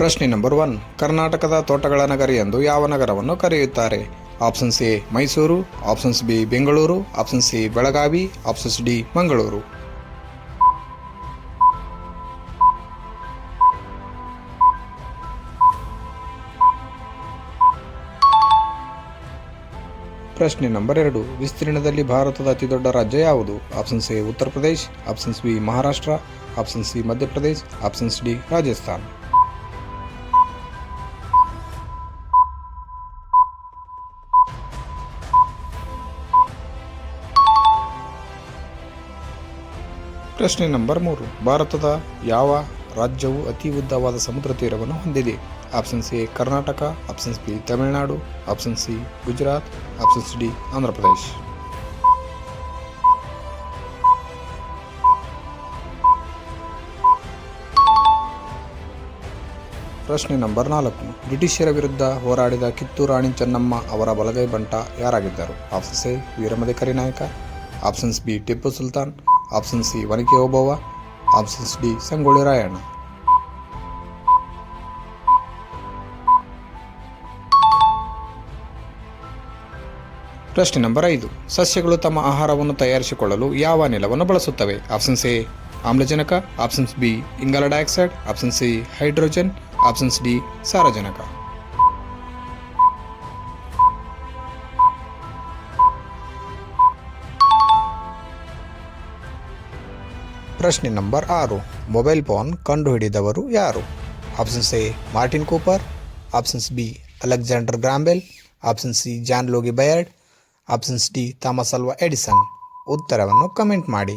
ಪ್ರಶ್ನೆ number one. ಕರ್ನಾಟಕದ ತೋಟಗಳ ನಗರಿ ಎಂದು ಯಾವ ನಗರವನ್ನು ಕರೆಯುತ್ತಾರೆ? Options A, Mysuru options B, Bengaluru, option C, Belagavi options D, Mangaluru. ಪ್ರಶ್ನೆ ನಂಬರ್ ಎರಡು. ವಿಸ್ತೀರ್ಣದಲ್ಲಿ ಭಾರತದ ಅತಿದೊಡ್ಡ ರಾಜ್ಯ ಯಾವುದು? ಆಪ್ಷನ್ಸ್ ಎ ಉತ್ತರ Pradesh options B, Maharashtra, option C, Madhya Pradesh options D, Rajasthan. ಪ್ರಶ್ನೆ ನಂಬರ್ ಮೂರು. ಭಾರತದ ಯಾವ ರಾಜ್ಯವು ಅತಿ ಉದ್ದವಾದ ಸಮುದ್ರ ತೀರವನ್ನು ಹೊಂದಿದೆ? Options A, Karnataka. Options B, Tamil Nadu. Option C, Gujarat. Options D, Andhra Pradesh. ಪ್ರಶ್ನೆ ನಂಬರ್ ನಾಲ್ಕು. ಬ್ರಿಟಿಷರ ವಿರುದ್ಧ ಹೋರಾಡಿದ ಕಿತ್ತೂರು ರಾಣಿ ಚೆನ್ನಮ್ಮ ಅವರ ಬಲಗೈ ಬಂಟ ಯಾರಾಗಿದ್ದರು? Options A Veeramadakari Nayaka options B, Tipu Sultan. Option C Onake Obavva options D Sangolli Rayanna ಪ್ರಶ್ನೆ number ಐದು. ಸಸ್ಯಗಳು ತಮ್ಮ ಆಹಾರವನ್ನು ತಯಾರಿಸಿಕೊಳ್ಳಲು ಯಾವ ಅನಿಲವನ್ನು ಬಳಸುತ್ತವೆ? ಆಪ್ಷನ್ಸ್ ಎ ಆಮ್ಲಜನಕ. ಆಪ್ಷನ್ಸ್ ಬಿ ಇಂಗಾಲ dioxide. Option C hydrogen. Options D ಸಾರಜನಕ. ಪ್ರಶ್ನೆ ನಂಬರ್ ಆರು. ಮೊಬೈಲ್ ಫೋನ್ ಕಂಡುಹಿಡಿದವರು ಯಾರು? Options A, Martin Cooper. Options B, Alexander Graham Bell. Option C, John Logie Baird. Options D, Thomas Alva Edison. ಉತ್ತರವನ್ನು comment ಮಾಡಿ.